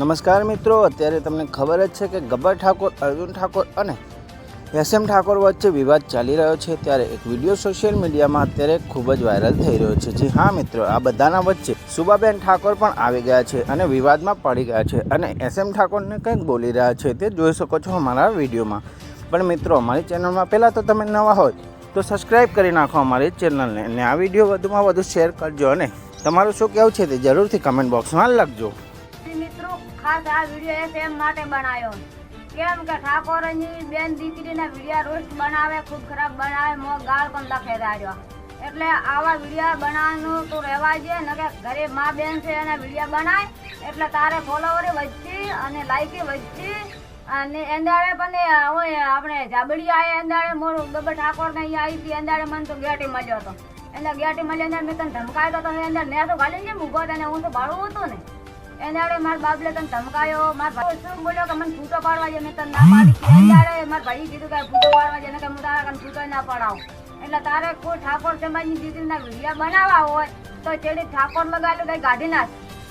નમસ્કાર મિત્રો, અત્યારે તમને ખબર જ છે કે ગબ્બર ઠાકોર, અર્જુન ઠાકોર અને એસએમ ઠાકોર વચ્ચે વિવાદ ચાલી રહ્યો છે. ત્યારે એક વીડિયો સોશિયલ મીડિયામાં અત્યારે ખૂબ જ વાયરલ થઈ રહ્યો છે. જી હા મિત્રો, આ બધાના વચ્ચે સુબાબેન ઠાકોર પણ આવી ગયા છે અને વિવાદમાં પડી ગયા છે અને એસએમ ઠાકોરને કંઈક બોલી રહ્યા છે તે જોઈ શકો છો અમારા વિડીયોમાં. પણ મિત્રો, અમારી ચેનલમાં પહેલાં તો તમે નવા હોય તો સબસ્ક્રાઈબ કરી નાખો અમારી ચેનલને અને આ વીડિયો વધુમાં વધુ શેર કરજો અને તમારું શું કહેવું છે તે જરૂરથી કમેન્ટ બોક્સમાં લખજો. મિત્રો, ખાસ આ વીડિયો એસ એમ માટે બનાવ્યો. કેમ કે ઠાકોરની બેન દીકરીના વિડિયા રોજ બનાવે, ખૂબ ખરાબ બનાવે, મો ગાળ પણ લખે રહ્યો એટલે આવા વિડિયા બનાવવાનું તો રહેવા દે ન કે ઘરે મા બેન છે એના વિડિયા બનાય, એટલે તારે ફોલોવરે વધશે અને લાઈકે વધશે અને એંદાળે પણ હવે આપણે જાબડી આવે એંદાળે મોર ગબર ઠાકોર અહીંયા આવી હતી એંદાળે મને તો ગેટી મળ્યો હતો. એના ગેટી મળી અંદર મેં તને ધમકાયો તો તમે અંદર મેં તો ગાલી ને ઊભો હતો? ને હું તો બાળું હતો ને. એંદાડે મારા બાબલે તને ધમકાયો મારા ભાઈ શું બોલ્યો કે મને ફૂટો પાડવા જે મેં તને ના પાડી. એંદાડે મારા ભાઈ કીધું કે ફૂટો પાડવા છે ને કે હું તારા કને ફૂટો ના પડાવું. એટલે તારે કોઈ ઠાકોર સમાજની દીકરીના વીડિયો બનાવવા હોય તો ચેડી ઠાકોર લગાવેલું કઈ કાઢી નાખ